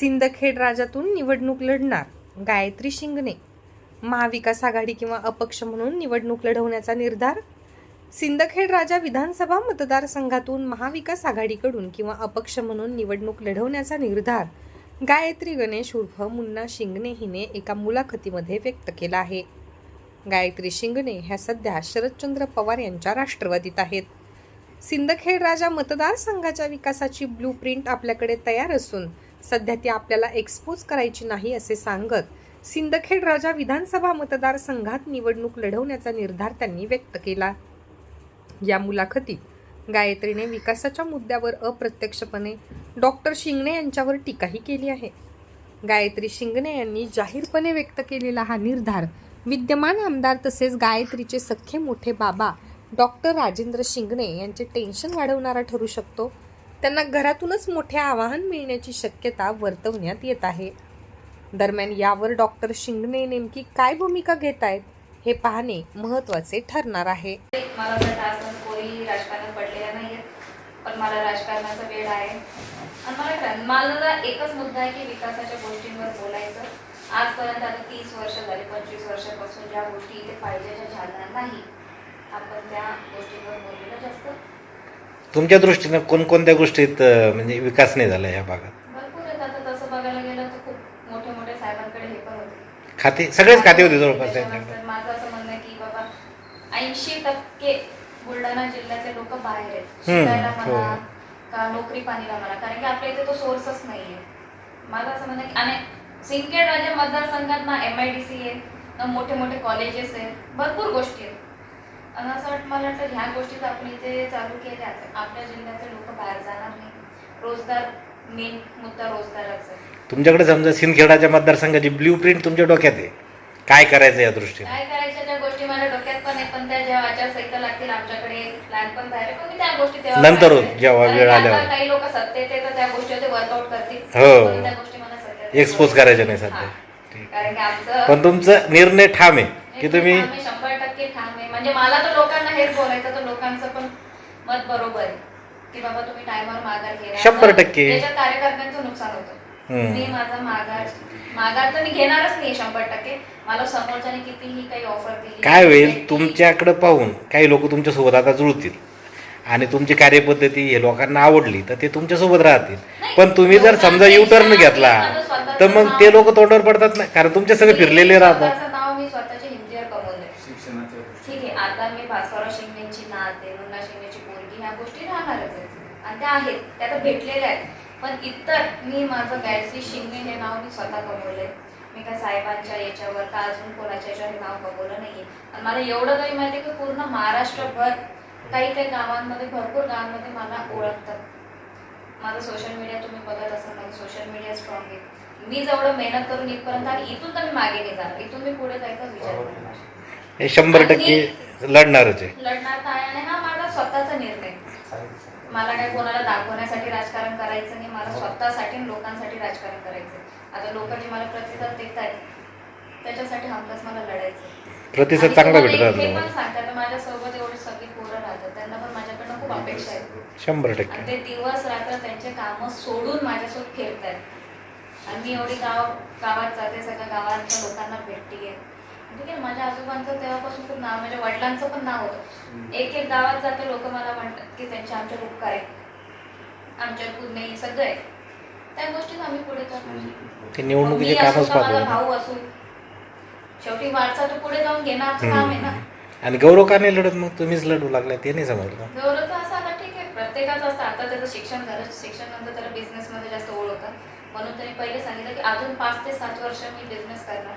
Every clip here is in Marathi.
सिंदखेड राजातून निवडणूक लढणार गायत्री शिंगणे. महाविकास आघाडी किंवा अपक्ष म्हणून निवडणूक लढवण्याचा निर्धार सिंदखेड राजा विधानसभा मतदारसंघातून महाविकास आघाडीकडून किंवा अपक्ष म्हणून निवडणूक लढवण्याचा निर्धार गायत्री गणेश उर्फ मुन्ना शिंगणे हिने एका मुलाखतीमध्ये व्यक्त केला आहे. गायत्री शिंगणे ह्या सध्या शरदचंद्र पवार यांच्या राष्ट्रवादीत आहेत. सिंदखेड राजा मतदारसंघाच्या विकासाची ब्लू प्रिंट आपल्याकडे तयार असून सध्या ती आपल्याला एक्सपोज करायची नाही असे सांगत. सिंदखेड राजा विधानसभा मतदारसंघात निवडणूक लढवण्याचा निर्धार त्यांनी व्यक्त केला. या मुलाखतीत गायत्रीने विकासाच्या मुद्द्यावर अप्रत्यक्षपणे डॉक्टर शिंगणे यांच्यावर टीकाही केली आहे. गायत्री शिंगणे यांनी जाहीरपणे व्यक्त केलेला हा निर्धार विद्यमान आमदार तसेच गायत्रीचे सख्खे मोठे बाबा डॉक्टर राजेंद्र शिंगणे यांचे टेन्शन वाढवणारा ठरू शकतो त्यांना घरातूनच मोठे आवाहन मिळण्याची शक्यता वर्तवण्यात येत आहे. दरम्यान यावर डॉक्टर शिंगणे नेमकी काय भूमिका घेत आहेत हे पाहणे महत्त्वाचे ठरणार आहे. मला कोणी राजकारणात पडलेल्या नाही पण मला राजकारणाचा वेळ आहे. आणि मला मला एकच मुद्दा आहे की विकासाच्या गोष्टींवर बोलायचं. आजपर्यंत आता तीस वर्ष झाले पंचवीस वर्षापासून ज्या गोष्टी इथे पाहिजे ज्या झाल्या नाही आपण त्या गोष्टींवर बोललेलं जास्त. तुमच्या दृष्टीनं कोणकोणत्या गोष्टीत म्हणजे विकास नाही झाला या भागात? भरपूर आहेत. आता तसं बघायला गेलं तर खूप मोठे मोठे साहेबांकडे हे पण होते. खाते सगळेच खाते होते जवळपास त्याच्यानंतर माझं असं म्हणणं आहे की बाबा ऐंशी टक्के बुलढाणा जिल्ह्यातले लोक बाहेर आहेत. हम्म, शिकायला हो. म्हणा का नोकरी पाणीला म्हणा. कारण की आपल्या इथे तो सोर्सच नाहीये. माझं असं म्हणणं आहे की आणि सिंदखेड राजा मतदारसंघात ना एम आय डी सी आहे ना मोठे मोठे कॉलेजेस आहेत भरपूर गोष्टी आहेत. आणि असं वाटतं मला वाटतं ह्या गोष्टी जर आपण इथे चालू आपल्या जिल्ह्याचे लोक बाहेर जाणार नाही रोजगार मेन मुद्दा रोजगाराचा आहे तुमच्याकडे समजा सिंदखेडाच्या मतदारसंघाची ब्ल्यू प्रिंट तुमच्या डोक्यात आहे काय करायचं या दृष्टीने काय करायच्या त्या गोष्टी डोक्यात पण आहेत पण त्या जेव्हा आचारसंहिता लागतील आमच्याकडे प्लॅन पण बाहेर आहे, पण मी त्या गोष्टी तेव्हा नंतर. जेव्हा कारण वेळ की आता आल्यावर. काही लोक सत्तेत तर त्या गोष्टी ते वर्कआउट करतील हो. पण त्या गोष्टी मला सध्या एक्सपोज करायच्या नाही सध्या हा. ठीक. कारण की आमचं पण तुमचं निर्णय ठाम आहे की तुम्ही आहे, शंभर टक्के ठाम आहे म्हणजे मला तर लोकांना हेच बोलायचं तर लोकांचं पण मत बरोबर आहे. की बाबा तुम्ही टायमर माघार घ्या शंभर टक्के. त्याच्यात कार्यकर्त्यांचं नुकसान होतं. मी माझा माघार माघार तर मी घेणारच नाही शंभर टक्के. मला समोरच्याने कितीही काही ऑफर दिली. काय होईल? तुमच्याकडे पाहून काही लोक तुमच्यासोबत आता जुळतील. आणि तुमची कार्यपद्धती हे लोकांना आवडली तर ते तुमच्यासोबत राहतील. पण तुम्ही जर समजा यू टर्न घेतला तर मग ते लोक तोंडावर पडतात ना. कारण तुमच्या सगळे फिरलेले राहतात स्वतःचं नाव मी स्वतःच्या हिमतीवर कमवलंय ठीक आहे आता मी भास्करराव शिंदेची नात आहे मुन्ना शिंदेची पोरगी ह्या गोष्टी राहणारच आहेत त्या तर भेटलेल्या आहेत. पण इतर मी माझं गायत्री शिंदे हे नाव मी स्वतः कमवलंय. मी काय साहेबांच्या याच्यावर का अजून कोणाच्या याच्यावर हे नाव कमवलं नाहीये. आणि मला एवढं तरी माहिती आहे की पूर्ण महाराष्ट्रभर काही काही गावांमध्ये भरपूर गावांमध्ये मला ओळखतात. माझं सोशल मीडिया तुम्ही बघत असाल माझं सोशल मीडिया स्ट्रॉंग आहे. मी जेवढं मेहनत करून इथपर्यंत आणि इथून तर मी मागे नाही जाणार. इथून मी पुढे जायचा विचार करणार. हे शंभर टक्के लढणारच आहे. लढणार काय आणि हा माझा स्वतःचा निर्णय. मला काय कोणाला दाखवण्यासाठी राजकारण करायचं नाही मला स्वतःसाठी लोकांसाठी राजकारण करायचं आता लोक जे मला प्रतिसाद देत आहेत त्याच्यासाठी हमखास मला लढायचं प्रतिसाद चांगला भेटत हे पण सांगतात माझ्यासोबत एवढी सगळी पोरं राहतात त्यांना पण माझ्याकडनं खूप अपेक्षा आहेत. शंभर टक्के. ते दिवस रात्र त्यांचे कामं सोडून माझ्यासोबत फिरतायत. आणि मी एवढी गाव गावात जाते सगळ्या गावातल्या लोकांना भेटतीये ठीक आहे माझ्या आजोबांचं तेव्हापासून खूप नाव माझ्या वडिलांचं पण नाव होतं. एक एक गावात जाते लोक मला म्हणतात की त्यांचे आमच्यावर उपकार आहे आमच्यावर पुण्य सगळं आहे. त्या गोष्टीत आम्ही पुढे करणार ते मग निवडणुकीचे कामच माझा भाऊ असू शेवटी वारसा तो पुढे जाऊन घेणार काम आहे ना. आणि गौरव का नाही लढत? मग तुम्हीच लढू लागलाय ते नाही समजलं गौरवचं असं आता ठीक आहे प्रत्येकाचं असतं. आता त्याचं शिक्षण झालं शिक्षण नंतर त्याला business मध्ये जास्त ओढ होता. म्हणून त्यांनी पहिले सांगितलं की अजून पाच ते सात वर्ष मी बिझनेस करणार.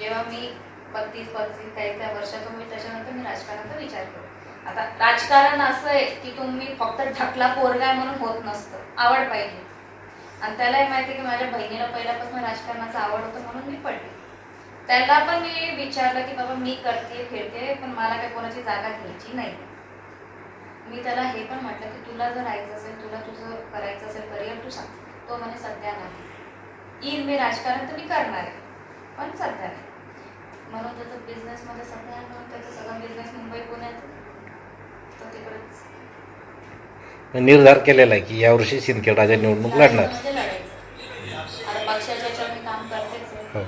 जेव्हा मी बत्तीस पस्तीस काही त्या वर्षातून त्याच्यानंतर मी राजकारणाचा विचार करू आता राजकारण असं आहे की तुम्ही फक्त ढकला पोरगाय म्हणून होत नसतं. आवड पाहिजे. आणि त्यालाही माहिती की माझ्या बहिणीला पहिल्यापासून राजकारणाचा आवड होतं म्हणून मी पडली. त्याला पण मी विचारलं की बाबा मी करते फिरते पण मला काही कोणाची जागा घ्यायची नाही. मी त्याला हे पण म्हटलं की तुला जर राहायचं असेल तुला तुझं करायचं असेल करिअर तू सांग. तो म्हणे सध्या नाही. येईल मी राजकारण तर मी करणार आहे पण सध्या नाही. म्हणून त्याचं बिझनेसमध्ये सध्या आहे म्हणून त्याचं सगळं बिझनेस मुंबई पुण्यात तो तिकडेच. निर्धार केलेला आहे की यावर्षी सिंदखेड राजा निवडणूक लढणार. लढायचं. आता पक्षाच्या याच्यावर मी काम करतेच आहे. हो.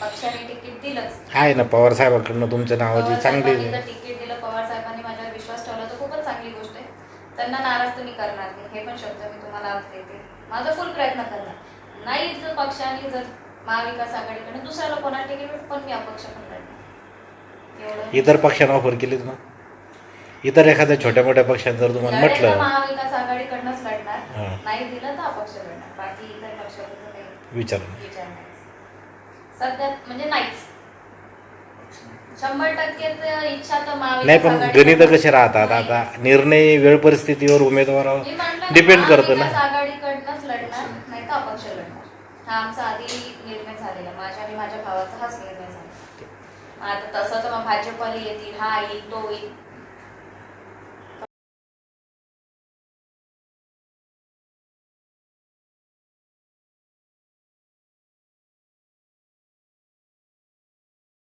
पक्षाने तिकीट दिलंच. आहे ना पवार साहेबांकडनं तुमच्या नावाची चांगली जर तिकीट दिलं पवार साहेबांनी माझ्यावर विश्वास ठेवला तर खूपच चांगली गोष्ट आहे. त्यांना नाराज तर मी करणार नाही. हे पण शब्द मी तुम्हाला आज देते. माझा फुल प्रयत्न करणार. नाही जर पक्षाने जर महाविकास आघाडीकडे दुसऱ्याला कोणा तिकीट पण मी अपक्ष पण लढणार एवढं इतर पक्षांना ऑफर केलीच ना? इतर एखाद्या छोट्या मोठ्या पक्षात जर तुम्हाला म्हटलं महाविकास आघाडीकडनंच. लढणार. नाही दिलं तर अपक्ष लढणार. बाकी इतर पक्षाचं काही विचार विचार नाही. सध्या म्हणजे नाहीच. शंभर टक्के इच्छा तर नाही पण गणित कसे राहतात. आता निर्णय वेळ परिस्थितीवर उमेदवारावर डिपेंड करतो ना. आघाडीकडनंच लढणार नाही तर अपक्ष लढणार हा आमचा आधी निर्णय झालेला. माझ्या आणि माझ्या भावाचा हाच निर्णय झाला. आता तसं तर मग भाजपवाले येतील हा येईल तो येईल.